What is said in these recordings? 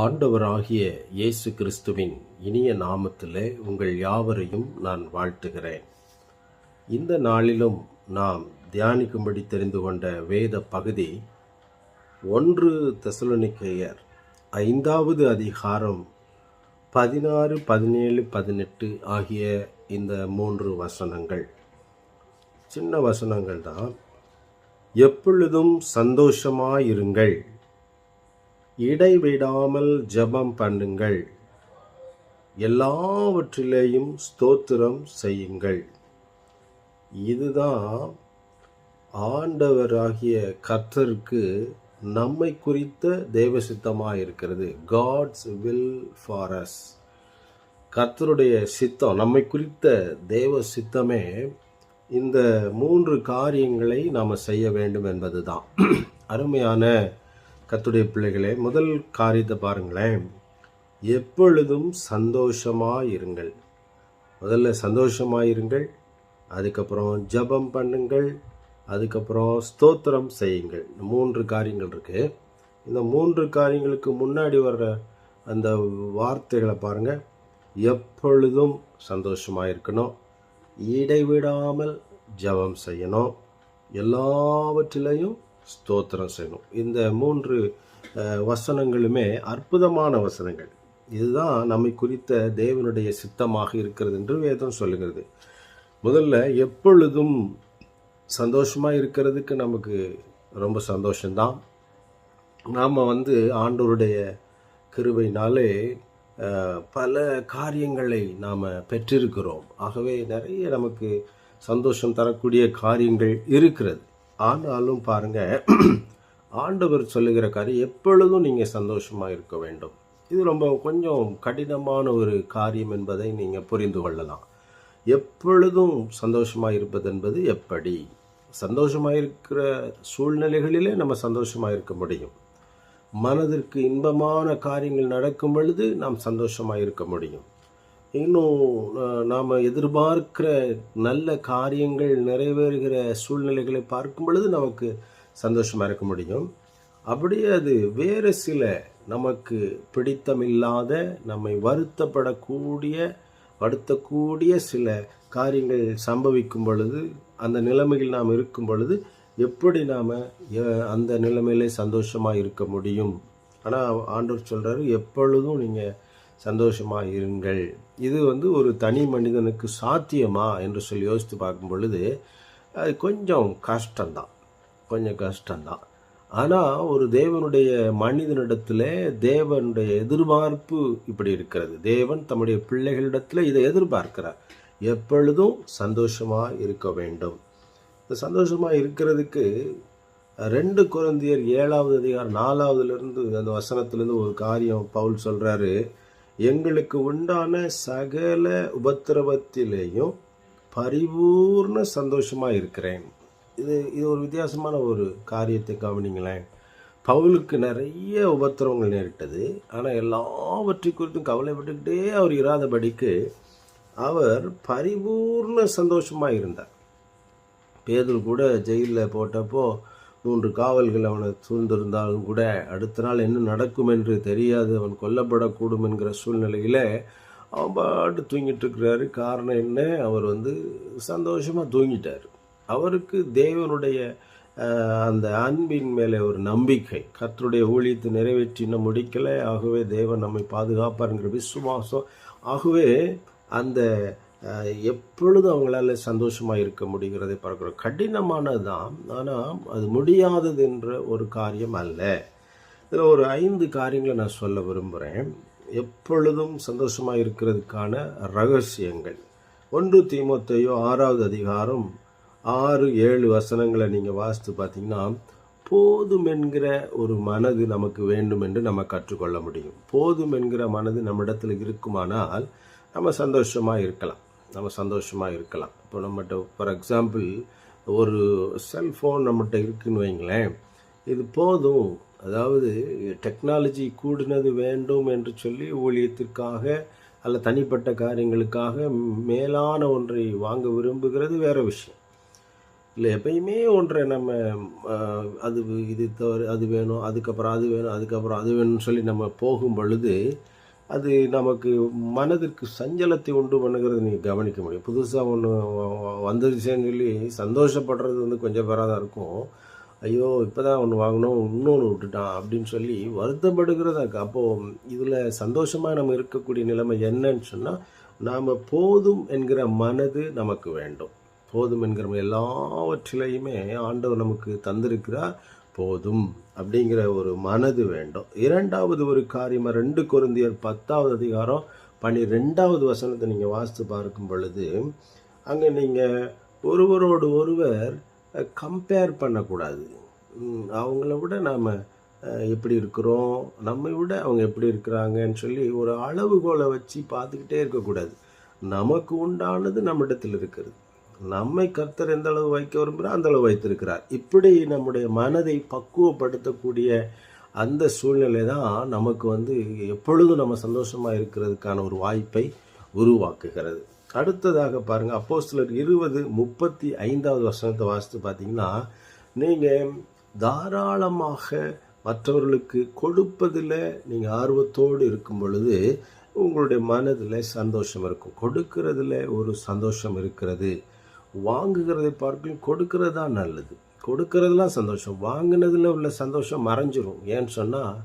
ஆண்டவராகிய இயேசு கிறிஸ்துவின் இனிய நாமத்திலே உங்கள் யாவரையும் நான் வாழ்த்துகிறேன். இந்த நாளிலும் நாம் தியானிக்கும்படி தெரிந்து கொண்ட வேத பகுதி ஒன்று தெசலோனிக்கேயர் ஐந்தாவது அதிகாரம் பதினாறு பதினேழு பதினெட்டு ஆகிய இந்த மூன்று வசனங்கள். சின்ன வசனங்கள் தான் எப்பொழுதும் சந்தோஷமாயிருங்கள். இடைவிடாமல் ஜெபம் பண்ணுங்கள். எல்லாவற்றிலேயும் ஸ்தோத்திரம் செய்யுங்கள். இதுதான் ஆண்டவராகிய கர்த்தருக்கு நம்மை குறித்த தெய்வ சித்தமாக இருக்கிறது காட்ஸ் வில் ஃபார் அஸ் கர்த்தருடைய சித்தம் நம்மை குறித்த தெய்வ சித்தமே இந்த மூன்று காரியங்களை நாம் செய்ய வேண்டும் என்பது தான் அருமையான கத்துடைய பிள்ளைகளே முதல் காரியத்தை பாருங்களேன். எப்பொழுதும் சந்தோஷமாக இருங்கள் முதல்ல சந்தோஷமாக இருங்கள் அதுக்கப்புறம் ஜெபம் பண்ணுங்கள் அதுக்கப்புறம் ஸ்தோத்திரம் செய்யுங்கள். மூன்று காரியங்கள் இருக்குது இந்த மூன்று காரியங்களுக்கு முன்னாடி வர்ற அந்த வார்த்தைகளை பாருங்கள் எப்பொழுதும் சந்தோஷமாக இருக்கணும் இடைவிடாமல் ஜெபம் செய்யணும். எல்லாவற்றிலையும் ஸ்தோத்திரம் செய்யணும். இந்த மூன்று வசனங்களுமே அற்புதமான வசனங்கள். இதுதான் நம்மை குறித்த தேவனுடைய சித்தமாக இருக்கிறது என்று வேதம் சொல்லுகிறது. முதல்ல எப்பொழுதும் சந்தோஷமாக இருக்கிறதுக்கு நமக்கு ரொம்ப சந்தோஷம்தான். நாம் வந்து ஆண்டோருடைய கிருபையினாலே பல காரியங்களை நாம் பெற்றிருக்கிறோம். ஆகவே நிறைய நமக்கு சந்தோஷம் தரக்கூடிய காரியங்கள் இருக்கிறது. ஆனாலும் பாருங்க ஆண்டவர் சொல்லுகிற காரியம் எப்பொழுதும் நீங்கள் சந்தோஷமாக இருக்க வேண்டும். இது ரொம்ப கொஞ்சம் கடினமான ஒரு காரியம் என்பதை நீங்கள் புரிந்து கொள்ளலாம். எப்பொழுதும் சந்தோஷமாக இருப்பது என்பது எப்படி? சந்தோஷமாக இருக்கிற சூழ்நிலைகளிலே நம்ம சந்தோஷமாக இருக்க முடியும். மனதிற்கு இன்பமான காரியங்கள் நடக்கும் பொழுது நாம் சந்தோஷமாக இருக்க முடியும். இன்னும் நாம் எதிர்பார்க்கிற நல்ல காரியங்கள் நிறைவேறுகிற சூழ்நிலைகளை பார்க்கும் பொழுது நமக்கு சந்தோஷமாக இருக்க முடியும். அப்படியே அது வேறு சில நமக்கு பிடித்தமில்லாத நம்மை வருத்தப்படக்கூடிய வருத்தக்கூடிய சில காரியங்கள் சம்பவிக்கும் பொழுது அந்த நிலைமையில் நாம் இருக்கும் பொழுது எப்படி நாம் அந்த நிலைமையிலே சந்தோஷமாக இருக்க முடியும்? ஆனால் ஆண்டவர் சொல்கிறாரு எப்பொழுதும் நீங்கள் சந்தோஷமாக இருங்கள். இது வந்து ஒரு தனி மனிதனுக்கு சாத்தியமா என்று சொல்லி யோசித்து பார்க்கும் பொழுது அது கொஞ்சம் கஷ்டம்தான். கொஞ்சம் கஷ்டம்தான். ஆனால் ஒரு தேவனுடைய மனிதனிடத்தில் தேவனுடைய எதிர்பார்ப்பு இப்படி இருக்கிறது. தேவன் தம்முடைய பிள்ளைகளிடத்தில் இதை எதிர்பார்க்கிறார். எப்பொழுதும் சந்தோஷமாக இருக்க வேண்டும். இந்த சந்தோஷமாக இருக்கிறதுக்கு ரெண்டு குழந்தையர் ஏழாவது அதிகாரம் நாலாவதுலேருந்து அந்த வசனத்திலேருந்து ஒரு காரியம் பவுல் சொல்கிறாரு எங்களுக்கு உண்டான சகல உபத்திரவத்திலேயும் பரிபூர்ண சந்தோஷமாக இருக்கிறேன். இது இது ஒரு வித்தியாசமான ஒரு காரியத்தை கவனிங்களேன். பவுலுக்கு நிறைய உபத்திரவங்கள் நேரிட்டது. ஆனால் எல்லாவற்றை குறித்தும் கவலைப்பட்டுக்கிட்டே அவர் இராதபடிக்கு அவர் பரிபூர்ண சந்தோஷமாக இருந்தார். பேதில் கூட ஜெயிலில் போட்டப்போ மூன்று காவல்கள் அவனை சூழ்ந்திருந்தாலும் கூட அடுத்த நாள் என்ன நடக்கும் என்று தெரியாது. அவன் கொல்லப்படக்கூடும் என்கிற சூழ்நிலையில் அவன் பாட்டு தூங்கிட்டு இருக்கிறாரு. காரணம் என்ன? அவர் வந்து சந்தோஷமாக தூங்கிட்டார். அவருக்கு தேவனுடைய அந்த அன்பின் மேலே ஒரு நம்பிக்கை. கர்த்தருடைய ஊழியத்தை நிறைவேற்றி இன்னும் முடிக்கலை. ஆகவே தேவன் நம்மை பாதுகாப்பாருங்கிற விசுவாசம். ஆகவே அந்த எப்பொழுது எப்பொழுதும் அவங்களால சந்தோஷமாக இருக்க முடிகிறதை பார்க்குறோம். கடினமானது தான் ஆனால் அது முடியாதது என்ற ஒரு காரியம் அல்ல. இதில் ஒரு ஐந்து காரியங்களை நான் சொல்ல விரும்புகிறேன் எப்பொழுதும் சந்தோஷமாக இருக்கிறதுக்கான ரகசியங்கள். ஒன்று தீமத்தையோ ஆறாவது அதிகாரம் ஆறு ஏழு வசனங்களை நீங்கள் வாசித்து பார்த்தீங்கன்னா போதும் என்கிற ஒரு மனது நமக்கு வேண்டும் என்று நம்ம கற்றுக்கொள்ள முடியும். போதும் என்கிற மனது நம்மிடத்தில் இருக்குமானால் நம்ம சந்தோஷமாக இருக்கலாம். நம்ம சந்தோஷமாக இருக்கலாம். இப்போ நம்மகிட்ட ஃபார் எக்ஸாம்பிள் ஒரு செல்ஃபோன் நம்மகிட்ட இருக்குன்னு வைங்களேன். இது போதும். அதாவது டெக்னாலஜி கூடினது வேண்டும் என்று சொல்லி ஊழியத்திற்காக அல்ல தனிப்பட்ட காரியங்களுக்காக மேலான ஒன்றை வாங்க விரும்புகிறது வேறு விஷயம். இல்லை எப்பயுமே ஒன்றை நம்ம அது இது தவறு அது வேணும் அதுக்கப்புறம் அது வேணும் அதுக்கப்புறம் அது வேணும்னு சொல்லி நம்ம போகும் பொழுது அது நமக்கு மனதிற்கு சஞ்சலத்தை உண்டு பண்ணுங்கிறத நீங்கள் கவனிக்க முடியும். புதுசாக ஒன்று வந்துருச்சேன்னு சொல்லி சந்தோஷப்படுறது வந்து கொஞ்சம் பேராக தான் இருக்கும். ஐயோ இப்போ தான் ஒன்று வாங்கினோம் இன்னொன்று விட்டுட்டான் அப்படின்னு சொல்லி வருத்தப்படுகிறதா இருக்கு. அப்போது இதில் சந்தோஷமாக நம்ம இருக்கக்கூடிய நிலைமை என்னன்னு சொன்னால் நாம் போதும் என்கிற மனது நமக்கு வேண்டும். போதும் என்கிற எல்லாவற்றிலையுமே ஆண்டவர் நமக்கு தந்திருக்கிறார். போதும் அப்படிங்கிற ஒரு மனது வேண்டும். இரண்டாவது ஒரு காரியம் ரெண்டு குருந்தியர் பத்தாவது அதிகாரம் பன்னிரெண்டாவது வசனத்தை நீங்கள் வாசித்து பார்க்கும் பொழுது அங்கே நீங்கள் ஒருவரோடு ஒருவர் கம்பேர் பண்ணக்கூடாது. அவங்கள விட நாம் எப்படி இருக்கிறோம் நம்மை விட அவங்க எப்படி இருக்கிறாங்கன்னு சொல்லி ஒரு அளவுகோலை வச்சு பார்த்துக்கிட்டே இருக்கக்கூடாது. நமக்கு உண்டானது நம்மிடத்தில் இருக்கிறது. நம்மை கர்த்தர் எந்த அளவு வைக்க விரும்புகிறோ அந்த அளவு வைத்திருக்கிறார். இப்படி நம்முடைய மனதை பக்குவப்படுத்தக்கூடிய அந்த சூழ்நிலை தான் நமக்கு வந்து எப்பொழுதும் நம்ம சந்தோஷமாக இருக்கிறதுக்கான ஒரு வாய்ப்பை உருவாக்குகிறது. அடுத்ததாக பாருங்கள் அப்போஸ்தலர் இருபது முப்பத்தி ஐந்தாவது வசனத்தை வாசித்து பார்த்தீங்கன்னா நீங்கள் தாராளமாக மற்றவர்களுக்கு கொடுப்பதில் நீங்கள் ஆர்வத்தோடு இருக்கும் பொழுது உங்களுடைய மனதில் சந்தோஷம் இருக்கும். கொடுக்கறதுல ஒரு சந்தோஷம் இருக்கிறது. வாங்குகிறதை பார்க்கலும் கொடுக்கறது தான் நல்லது. கொடுக்கறதுலாம் சந்தோஷம். வாங்கினதில் உள்ள சந்தோஷம் மறைஞ்சிரும். ஏன்னு சொன்னால்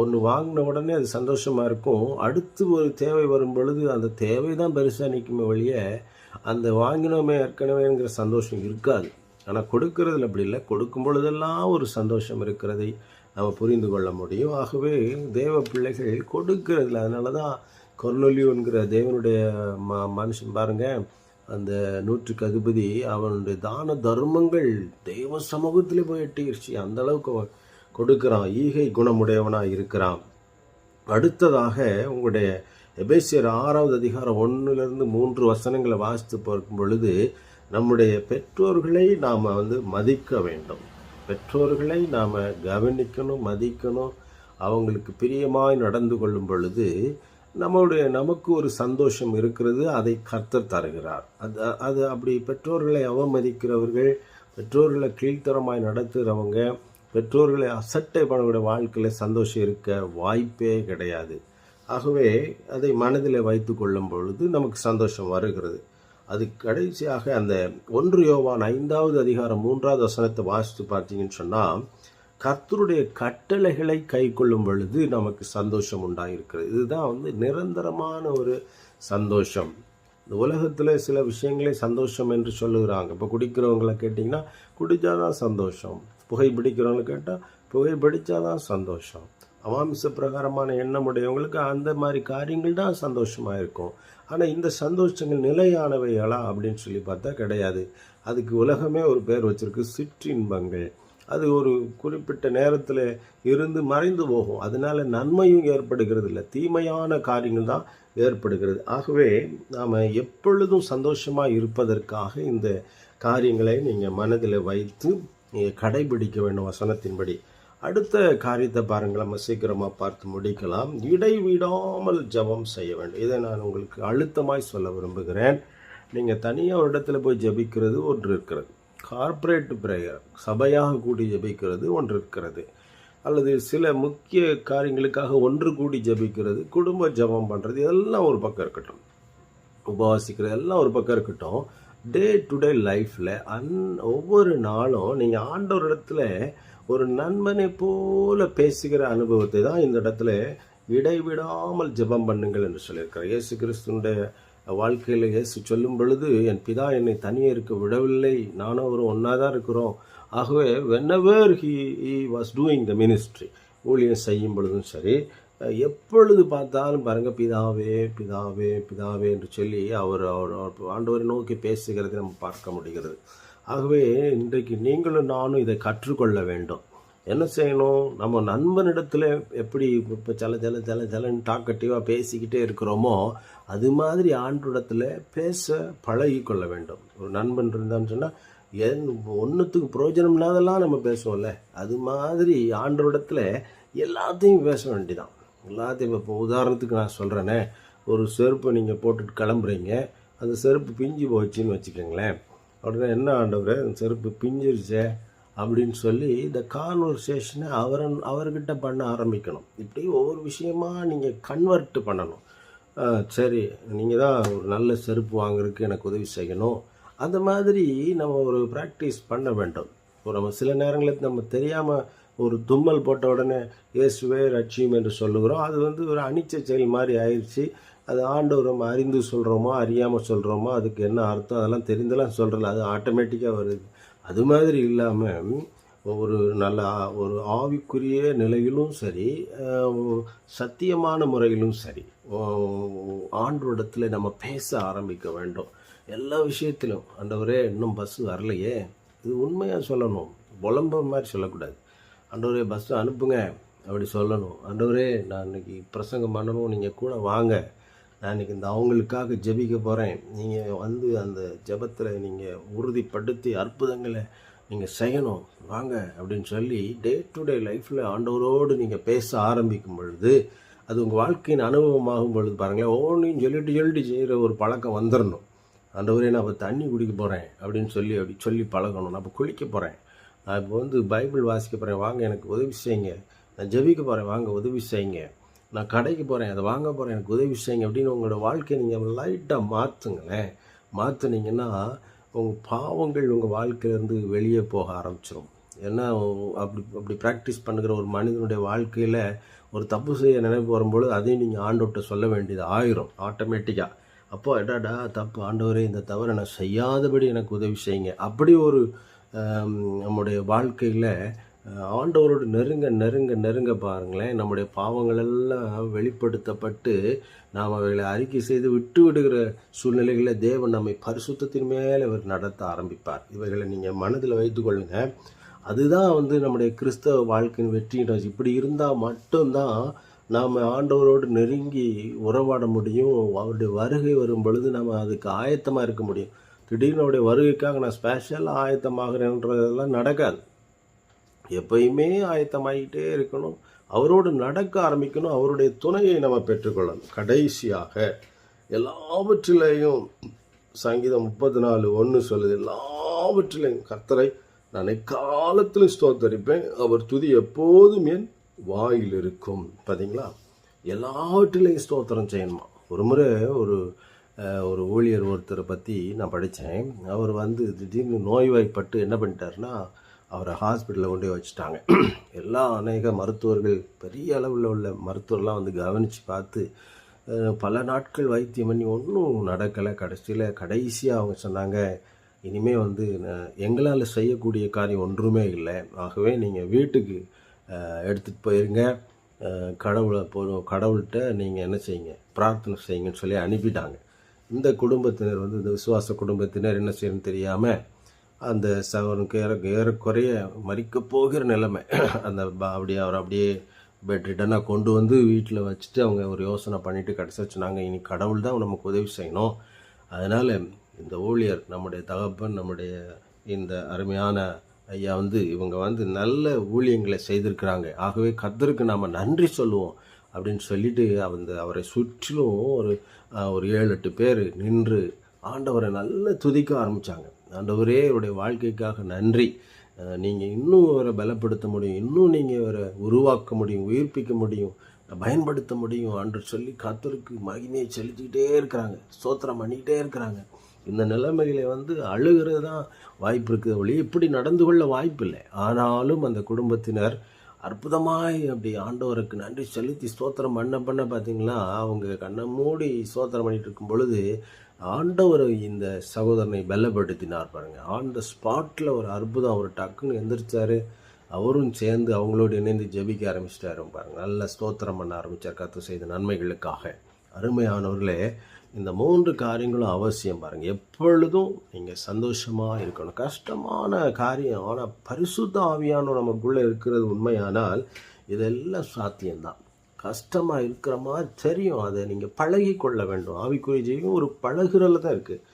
ஒன்று வாங்கின உடனே அது சந்தோஷமாக இருக்கும். அடுத்து ஒரு தேவை வரும் பொழுது அந்த தேவை தான் பெருசாக நிற்குமே வழிய அந்த வாங்கினோமே ஏற்கனவேங்கிற சந்தோஷம் இருக்காது. ஆனால் கொடுக்கறதுல அப்படி இல்லை. கொடுக்கும் பொழுதெல்லாம் ஒரு சந்தோஷம் இருக்கிறதை நம்ம புரிந்து கொள்ள முடியும். ஆகவே தேவ பிள்ளைகள் கொடுக்கறதுல அதனால தான் கொர்னொலியோங்கிற தேவனுடைய ம மனுஷன் பாருங்கள் அந்த நூற்றுக்கு அதிபதி அவனுடைய தான தர்மங்கள் தெய்வ சமூகத்திலே போய் எட்டிருச்சு அந்த அளவுக்கு கொடுக்கிறான். ஈகை குணமுடையவனாக இருக்கிறான். அடுத்ததாக உங்களுடைய எபேசியர் ஆறாவது அதிகாரம் ஒன்றுலேருந்து மூன்று வசனங்களை வாசித்து பார்க்கும் பொழுது நம்முடைய பெற்றோர்களை நாம் வந்து மதிக்க வேண்டும். பெற்றோர்களை நாம் கவனிக்கணும் மதிக்கணும். அவங்களுக்கு பிரியமாய் நடந்து கொள்ளும் பொழுது நம்மளுடைய நமக்கு ஒரு சந்தோஷம் இருக்கிறது அதை கர்த்தர் தருகிறார். அது அது அப்படி பெற்றோர்களை அவமதிக்கிறவர்கள் பெற்றோர்களை கீழ்த்தரமாய் நடத்துகிறவங்க பெற்றோர்களை அசட்டை பண்ணக்கூடிய வாழ்க்கையில் சந்தோஷம் இருக்க வாய்ப்பே கிடையாது. ஆகவே அதை மனதில் வைத்து கொள்ளும் பொழுது நமக்கு சந்தோஷம் வருகிறது. அது கடைசியாக அந்த ஒன்று யோவான் ஐந்தாவது அதிகாரம் மூன்றாவது வசனத்தை வாசித்து பார்த்தீங்கன்னு சொன்னால் கர்த்தருடைய கட்டளைகளை கை கொள்ளும் பொழுது நமக்கு சந்தோஷம் உண்டாயிருக்கிறது. இதுதான் வந்து நிரந்தரமான ஒரு சந்தோஷம். இந்த உலகத்தில் சில விஷயங்களே சந்தோஷம் என்று சொல்லுகிறாங்க. இப்போ குடிக்கிறவங்கள கேட்டிங்கன்னா குடித்தாதான் சந்தோஷம். புகை பிடிக்கிறவங்கள கேட்டால் புகை பிடிச்சாதான் சந்தோஷம். அமாமிச பிரகாரமான எண்ணம் உடையவங்களுக்கு அந்த மாதிரி காரியங்கள் தான் சந்தோஷமாக இருக்கும். ஆனால் இந்த சந்தோஷங்கள் நிலையானவைகளா அப்படின்னு சொல்லி பார்த்தா கிடையாது. அதுக்கு உலகமே ஒரு பேர் வச்சுருக்கு சிற்றின்பங்கள். அது ஒரு குறிப்பிட்ட நேரத்தில் இருந்து மறைந்து போகும். அதனால் நன்மையும் ஏற்படுகிறது இல்லை தீமையான காரியங்கள் தான் ஏற்படுகிறது. ஆகவே நாம் எப்பொழுதும் சந்தோஷமாக இருப்பதற்காக இந்த காரியங்களை நீங்கள் மனதில் வைத்து நீங்கள் கடைபிடிக்க வேண்டும் வசனத்தின்படி. அடுத்த காரியத்தை பாருங்கள். நம்ம சீக்கிரமாக பார்த்து முடிக்கலாம். இடைவிடாமல் ஜெபம் செய்ய வேண்டும். இதை நான் உங்களுக்கு அழுத்தமாய் சொல்ல விரும்புகிறேன். நீங்கள் தனியாக ஒரு இடத்துல போய் ஜெபிக்கிறது ஒன்று இருக்கிறது. கார்ப்பரேட் பிரேயர் சபையாக கூடி ஜெபிக்கிறது ஒன்று இருக்கிறது அல்லது சில முக்கிய காரியங்களுக்காக ஒன்று கூடி ஜெபிக்கிறது குடும்ப ஜெபம் பண்ணுறது இதெல்லாம் ஒரு பக்கம் இருக்கட்டும். உபவாசிக்கிறது எல்லாம் ஒரு பக்கம் இருக்கட்டும். டே டு டே லைஃப்பில் அன் ஒவ்வொரு நாளும் நீங்கள் ஆண்டவர் இடத்துல ஒரு நண்பனை போல பேசுகிற அனுபவத்தை தான் இந்த இடத்துல இடைவிடாமல் ஜெபம் பண்ணுங்கள் என்று சொல்லியிருக்கிறார். இயேசு கிறிஸ்துனுடைய வாழ்க்கையில் இயேசு சொல்லும் பொழுது என் பிதா என்னை தனியே இருக்க விடவில்லை. நானும் ஒரு ஒன்றா தான் இருக்கிறோம். ஆகவே whenever he he was doing the ministry ஊழியம் செய்யும் பொழுதும் சரி எப்பொழுது பார்த்தாலும் பாருங்க பிதாவே பிதாவே பிதாவே என்று சொல்லி அவர் அவர் அவர் ஆண்டவரை நோக்கி பேசுகிறதை நம்ம பார்க்க முடிகிறது. ஆகவே இன்றைக்கு நீங்களும் நானும் இதை கற்றுக்கொள்ள வேண்டும். என்ன செய்யணும்? நம்ம நண்பனிடத்தில் எப்படி இப்போ சல ஜல ஜல ஜலன்னு டாக்கட்டிவாக பேசிக்கிட்டே இருக்கிறோமோ அது மாதிரி ஆண்டோடத்தில் பேச பழகி கொள்ள வேண்டும். ஒரு நண்பன் இருந்தான்னு சொன்னால் என் ஒன்றுத்துக்கு பிரயோஜனம் இல்லாதெல்லாம் நம்ம பேசுவோம்ல. அது மாதிரி ஆண்டோடத்தில் எல்லாத்தையும் பேச வேண்டியதான் எல்லாத்தையும் இப்போ உதாரணத்துக்கு நான் சொல்கிறேனே ஒரு செருப்பை நீங்கள் போட்டுட்டு கிளம்புறீங்க அந்த செருப்பு பிஞ்சு போச்சுன்னு வச்சுக்கோங்களேன். உடனே என்ன ஆண்டவர் செருப்பு பிஞ்சிருச்சே அப்படின்னு சொல்லி இந்த கான்வர்சேஷனை அவர் அவர்கிட்ட பண்ண ஆரம்பிக்கணும். இப்படி ஒவ்வொரு விஷயமா நீங்கள் கன்வெர்ட் பண்ணணும். சரி நீங்கள் தான் ஒரு நல்ல செருப்பு வாங்குறதுக்கு எனக்கு உதவி செய்யணும். அந்த மாதிரி நம்ம ஒரு ப்ராக்டிஸ் பண்ண வேண்டும். இப்போ நம்ம சில நேரங்களில் நம்ம தெரியாமல் ஒரு தும்மல் போட்ட உடனே இயேசுவே ரட்சியம் என்று சொல்லுகிறோம். அது வந்து ஒரு அனிச்ச செயல் மாதிரி ஆயிடுச்சு. அது ஆண்டவர் நம்ம அறிந்து சொல்கிறோமோ அறியாமல் சொல்கிறோமோ அதுக்கு என்ன அர்த்தம்? அதெல்லாம் தெரிந்தெல்லாம் சொல்கிறல அது ஆட்டோமேட்டிக்காக வருது. அது மாதிரி இல்லாமல் ஒரு நல்ல ஒரு ஆவிக்குரிய நிலையிலும் சரி சத்தியமான முறையிலும் சரி ஆண்டோடத்தில் நம்ம பேச ஆரம்பிக்க வேண்டும். எல்லா விஷயத்திலும். ஆண்டவரே இன்னும் பஸ் வரலையே. இது உண்மையாக சொல்லணும். புலம்ப மாதிரி சொல்லக்கூடாது. ஆண்டவரே பஸ் அனுப்புங்க. அப்படி சொல்லணும். ஆண்டவரே நான் இன்னைக்கு பிரசங்கம் பண்ணணும். நீங்கள் கூட வாங்க. நான் இன்னைக்கு இந்த அவங்களுக்காக ஜெபிக்க போகிறேன் நீங்கள் வந்து அந்த ஜெபத்தில் நீங்கள் உறுதிப்படுத்தி அற்புதங்களை நீங்கள் செய்யணும். வாங்க அப்படின்னு சொல்லி டே டு டே லைஃப்பில் ஆண்டவரோடு நீங்கள் பேச ஆரம்பிக்கும் பொழுது அது உங்கள் வாழ்க்கையின் அனுபவமாகும் பொழுது பாருங்களேன் ஒவ்வொன்றையும் சொல்லிட்டு சொல்லிட்டு செய்கிற ஒரு பழக்கம் வந்துடணும் ஆண்டவரே நான் இப்போ தண்ணி குடிக்க போகிறேன் அப்படின்னு சொல்லி அப்படி சொல்லி பழகணும். நான் இப்போ குளிக்க போகிறேன் நான் இப்போ வந்து பைபிள் வாசிக்க போகிறேன் வாங்க எனக்கு உதவி செய்யுங்க. நான் ஜெபிக்க போகிறேன் வாங்க உதவி செய்யுங்க. நான் கடைக்கு போகிறேன் அதை வாங்க போகிறேன் எனக்கு உதவி செய்யுங்க அப்படின்னு உங்களோட வாழ்க்கையை நீங்கள் லைட்டாக மாற்றுங்களேன் மாற்றுனீங்கன்னா உங்கள் பாவங்கள் உங்கள் வாழ்க்கையிலேருந்து வெளியே போக ஆரம்பிச்சிடும் ஏன்னா அப்படி அப்படி ப்ராக்டிஸ் பண்ணுகிற ஒரு மனிதனுடைய வாழ்க்கையில் ஒரு தப்பு செய்ய நினைப்பு வரும்பொழுது அதையும் நீங்கள் ஆண்டோட்ட சொல்ல வேண்டியது ஆயிரும் ஆட்டோமேட்டிக்காக அப்போ எடாடா தப்பு ஆண்டவரே இந்த தவறை நான் செய்யாதபடி எனக்கு உதவி செய்யுங்க. அப்படி ஒரு நம்முடைய வாழ்க்கையில் ஆண்டவரோடு நெருங்க நெருங்க நெருங்க பாருங்களேன். நம்முடைய பாவங்கள் எல்லாம் வெளிப்படுத்தப்பட்டு நாம் அவைகளை அறிக்கை செய்து விட்டு விடுகிற சூழ்நிலைகளில் தேவன் நம்மை பரிசுத்தத்தின் மேலே இவர் நடத்த ஆரம்பிப்பார். இவைகளை நீங்கள் மனதில் வைத்துக்கொள்ளுங்க அதுதான் வந்து நம்முடைய கிறிஸ்தவ வாழ்க்கையின் வெற்றின்ற இப்படி இருந்தால் மட்டும்தான் நாம் ஆண்டவரோடு நெருங்கி உறவாட முடியும். அவருடைய வருகை வரும் பொழுது நம்ம அதுக்கு ஆயத்தமாக இருக்க முடியும். திடீர்னு அவருடைய வருகைக்காக நான் ஸ்பெஷலாக ஆயத்தமாகிறேன்றதெல்லாம் நடக்காது. எப்பயுமே ஆயத்தமாகிட்டே இருக்கணும். அவரோடு நடக்க ஆரம்பிக்கணும். அவருடைய துணையை நம்ம பெற்றுக்கொள்ளணும். கடைசியாக எல்லாவற்றிலையும் சங்கீதம் முப்பத்தி நாலு ஒன்று சொல்லுது. எல்லாவற்றிலையும் கர்த்தரை நான் எக்காலத்திலும் ஸ்தோத்தரிப்பேன். அவர் துதி எப்போதும் என் வாயில் இருக்கும். பார்த்தீங்களா எல்லாவற்றிலையும் ஸ்தோத்திரம் செய்யணுமா? ஒரு முறை ஒரு ஒரு ஊழியர் ஒருத்தரை பற்றி நான் படித்தேன் அவர் வந்து திடீர்னு நோய்வாய்ப்பட்டு என்ன பண்ணிட்டாருன்னா அவரை ஹாஸ்பிட்டலில் கொண்டு போய் வச்சுட்டாங்க. எல்லா அநேக மருத்துவர்கள் பெரிய அளவில் உள்ள மருத்துவர்லாம் வந்து கவனித்து பார்த்து பல நாட்கள் வைத்தியம் பண்ணி ஒன்றும் நடக்கலை. கடைசியில் கடைசியாக அவங்க சொன்னாங்க இனிமேல் வந்து எங்களால் செய்யக்கூடிய காரியம் ஒன்றுமே இல்லை. ஆகவே நீங்கள் வீட்டுக்கு எடுத்துகிட்டு போயிருங்க. கடவுளை போ கடவுள்கிட்ட நீங்கள் என்ன செய்யுங்க? பிரார்த்தனை செய்யுங்கன்னு சொல்லி அனுப்பிட்டாங்க. இந்த குடும்பத்தினர் வந்து இந்த விசுவாச குடும்பத்தினர் என்ன செய்யணும்னு தெரியாமல் அந்த சவனுக்கு ஏற ஏறக்குறைய மறிக்க போகிற நிலைமை. அந்த அப்படியே அவர் அப்படியே பெட் ரிட்டனாக கொண்டு வந்து வீட்டில் வச்சுட்டு அவங்க ஒரு யோசனை பண்ணிவிட்டு கடைசி வச்சுனாங்க இனி கடவுள் தான் நமக்கு உதவி செய்யணும். அதனால் இந்த ஊழியர் நம்முடைய தகப்பன் நம்முடைய இந்த அருமையான ஐயா வந்து இவங்க வந்து நல்ல ஊழியங்களை செய்திருக்கிறாங்க. ஆகவே கத்தருக்கு நாம் நன்றி சொல்லுவோம். அப்படின்னு சொல்லிட்டு அந்த அவரை சுற்றிலும் ஒரு ஒரு ஏழு எட்டு பேர் நின்று ஆண்டவரை நல்ல துதிக்க ஆரம்பித்தாங்க ஆண்டவரே அவருடைய வாழ்க்கைக்காக நன்றி. நீங்கள் இன்னும் அவரை பலப்படுத்த முடியும். இன்னும் நீங்கள் அவரை உருவாக்க முடியும் உயிர்ப்பிக்க முடியும் பயன்படுத்த முடியும். என்று சொல்லி கத்தருக்கு மகிமையை செலுத்திக்கிட்டே இருக்கிறாங்க. சோத்திரம் பண்ணிக்கிட்டே இருக்கிறாங்க. இந்த நிலைமைகளை வந்து அழுகிறது தான் வாய்ப்பு இருக்குது. ஒளி இப்படி நடந்து கொள்ள வாய்ப்பு இல்லை. ஆனாலும் அந்த குடும்பத்தினர் அற்புதமாய் அப்படி ஆண்டவருக்கு நன்றி செலுத்தி ஸ்தோத்திரம் பண்ண பண்ண பார்த்தீங்களா? அவங்க கண்ணை மூடி ஸ்தோத்திரம் பண்ணிட்டு இருக்கும் பொழுது ஆண்டவர் இந்த சகோதரனை பலப்படுத்தினார் பாருங்கள் ஆன் த ஸ்பாட்டில் ஒரு அற்புதம் அவர் டக்குன்னு எந்திரிச்சாரு. அவரும் சேர்ந்து அவங்களோடு இணைந்து ஜெபிக்க ஆரம்பிச்சிட்டாரு பாருங்கள் நல்ல ஸ்தோத்திரம் பண்ண ஆரம்பித்தார் கத்து செய்த நன்மைகளுக்காக. அருமையானவர்களே இந்த மூன்று காரியங்களும் அவசியம் பாருங்கள் எப்பொழுதும் நீங்கள் சந்தோஷமாக இருக்கணும். கஷ்டமான காரியம் ஆனால் பரிசுத்த ஆவியானோ நமக்குள்ளே இருக்கிறது உண்மையானால் இதெல்லாம் சாத்தியம்தான். கஷ்டமாக இருக்கிற மாதிரி தெரியும். அதை நீங்கள் பழகி கொள்ள வேண்டும். ஆவிக்குரிய ஜீவன் ஒரு பழகுறல தான் இருக்குது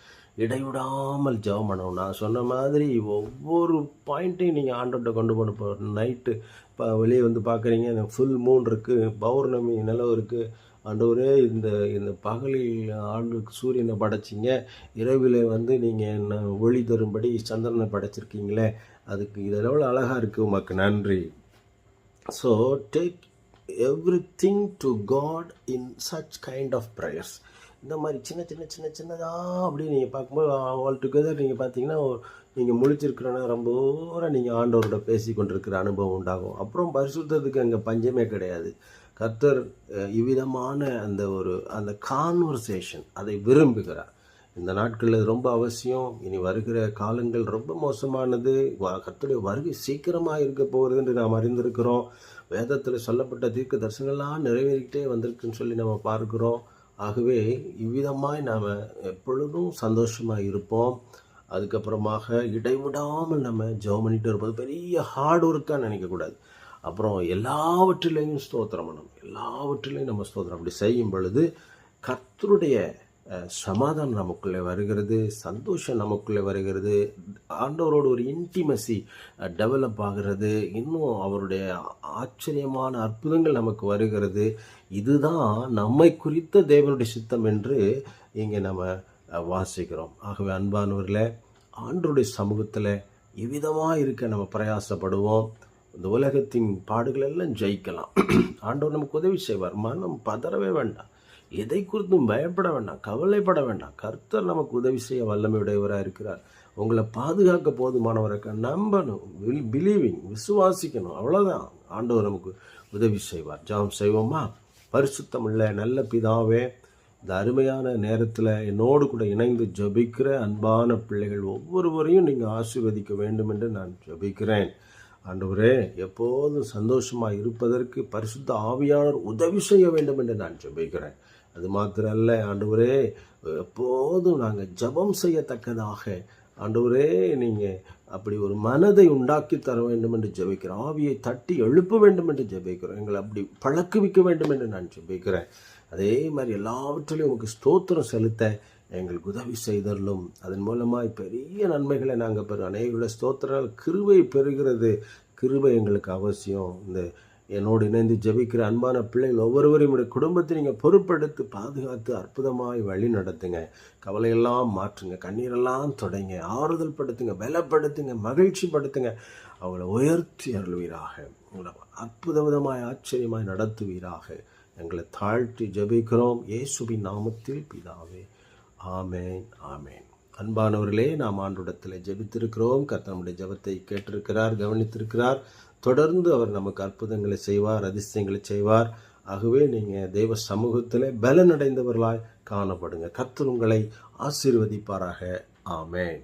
இடைவிடாமல் ஜெபம் பண்ணணும். நான் சொன்ன மாதிரி ஒவ்வொரு பாயிண்ட்டையும் நீங்கள் ஆண்டோட்ட கொண்டு போன போ நைட்டு இப்போ வெளியே வந்து பார்க்குறீங்க. ஃபுல் மூன் இருக்குது பௌர்ணமி நிலவு இருக்குது ஆண்டவரே இந்த இந்த பகலில் ஆண்டுக்கு சூரியனை படைச்சிங்க. இரவில் வந்து நீங்கள் என்ன ஒளி தரும்படி சந்திரனை படைச்சிருக்கீங்களே. அதுக்கு இது எவ்வளோ அழகாக இருக்குது உமக்கு நன்றி. So take everything to God in such kind of prayers இந்த மாதிரி சின்ன சின்ன சின்ன சின்னதாக அப்படி நீங்கள் பார்க்கும்போது ஆல் டுகெதர் நீங்கள் பார்த்தீங்கன்னா நீங்கள் முழிச்சிருக்கிற ரொம்ப பூரா நீங்கள் ஆண்டவரோட பேசி கொண்டிருக்கிற அனுபவம் உண்டாகும். அப்புறம் பரிசுத்தத்துக்கு அங்கே பஞ்சமே கிடையாது. கர்த்தர் இவ்விதமான அந்த ஒரு அந்த கான்வர்சேஷன் அதை விரும்புகிறார். இந்த நாட்களில் ரொம்ப அவசியம். இனி வருகிற காலங்கள் ரொம்ப மோசமானது. கர்த்தருடைய வருகை சீக்கிரமாக இருக்க போகிறதுன்று நாம் அறிந்திருக்கிறோம். வேதத்தில் சொல்லப்பட்ட தீர்க்க தரிசனங்கள்லாம் நிறைவேறிக்கிட்டே வந்திருக்குன்னு சொல்லி நம்ம பார்க்குறோம். ஆகவே இவ்விதமாய் நாம் எப்பொழுதும் சந்தோஷமாக இருப்போம். அதுக்கப்புறமாக இடைவிடாமல் நம்ம ஜெபம் பண்ணிட்டு இருப்பது பெரிய ஹார்ட் ஒர்க்காக நினைக்கக்கூடாது அப்புறம் எல்லாவற்றிலையும் ஸ்தோத்திரம் பண்ணணும். எல்லாவற்றிலையும் நம்ம ஸ்தோத்திரம். அப்படி செய்யும் பொழுது கர்த்தருடைய சமாதானம் நமக்குள்ளே வருகிறது சந்தோஷம் நமக்குள்ளே வருகிறது. ஆண்டவரோட ஒரு இன்டிமசி டெவலப் ஆகிறது. இன்னும் அவருடைய ஆச்சரியமான அற்புதங்கள் நமக்கு வருகிறது. இதுதான் நம்மை குறித்த தேவனுடைய சித்தம் என்று இங்கே நம்ம வாசிக்கிறோம். ஆகவே அன்பானவரில் ஆண்டருடைய சமூகத்தில் எவ்விதமாக இருக்க நம்ம பிரயாசப்படுவோம். இந்த உலகத்தின் பாடுகளெல்லாம் ஜெயிக்கலாம். ஆண்டவர் நமக்கு உதவி செய்வார். மனம் பதறவே வேண்டாம். எதை குறித்தும் பயப்பட வேண்டாம் கவலைப்பட வேண்டாம். கர்த்தர் நமக்கு உதவி செய்ய வல்லமையுடையவராக இருக்கிறார். உங்களை பாதுகாக்க போதுமானவராக நம்பணும் பிலீவிங் விசுவாசிக்கணும். அவ்வளோதான் ஆண்டவர் நமக்கு உதவி செய்வார். ஜாம் செய்வோமா? பரிசுத்தமுள்ள நல்ல பிதாவே இந்த அருமையான நேரத்தில் என்னோடு கூட இணைந்து ஜபிக்கிற அன்பான பிள்ளைகள் ஒவ்வொருவரையும் நீங்கள் ஆசீர்வதிக்க வேண்டும் என்று நான் ஜபிக்கிறேன். ஆண்டவரே எப்போதும் சந்தோஷமாக இருப்பதற்கு பரிசுத்த ஆவியாளர் உதவி செய்ய வேண்டும் என்று நான் ஜபிக்கிறேன். அது மாத்திரம் அல்ல ஆண்டவரே எப்போதும் நாங்கள் ஜெபம் செய்யத்தக்கதாக. ஆண்டவரே நீங்கள் அப்படி ஒரு மனதை உண்டாக்கி தர வேண்டும் என்று ஜெபிக்கிறோம் ஆவியை தட்டி எழுப்ப வேண்டும் என்று ஜெபிக்கிறோம் எங்களை அப்படி பழக்குவிக்க வேண்டும் என்று நான் ஜெபிக்கிறேன். அதே மாதிரி எல்லாவற்றிலையும் உங்களுக்கு ஸ்தோத்திரம் செலுத்த எங்களுக்கு உதவி செய்தரலும் அதன் மூலமாக பெரிய நன்மைகளை நாங்கள் பெறும் அநேகருடைய ஸ்தோத்திரம் கிருவை பெறுகிறது. கிருவை எங்களுக்கு அவசியம். இந்த என்னோடு இணைந்து ஜெபிக்கிற அன்பான பிள்ளைகள் ஒவ்வொருவரையும் உடைய குடும்பத்தை நீங்கள் பொறுப்பெடுத்து பாதுகாத்து அற்புதமாய் வழி நடத்துங்க. கவலையெல்லாம் மாற்றுங்க. கண்ணீரெல்லாம் தொடைங்க. ஆறுதல் படுத்துங்க. பலப்படுத்துங்க. மகிழ்ச்சி படுத்துங்க. அவங்கள உயர்த்தி அருள்வீராக. உங்களை அற்புத விதமாய் ஆச்சரியமாய் நடத்துவீராக. எங்களை தாழ்த்தி ஜெபிக்கிறோம். இயேசுவின் நாமத்தில் பிதாவே. ஆமேன். ஆமேன். அன்பானவர்களே நாம் ஆண்டுடத்தில் ஜெபித்திருக்கிறோம். கர்த்தர் நம்முடைய ஜெபத்தை கேட்டிருக்கிறார் கவனித்திருக்கிறார். தொடர்ந்து அவர் நமக்கு அற்புதங்களை செய்வார் அதிசயங்களை செய்வார். ஆகவே நீங்கள் தெய்வ சமூகத்தில் பலனடைந்தவர்களாய் காணப்படுங்க. கர்த்தர் உங்களை ஆசீர்வதிப்பாராக. ஆமேன்.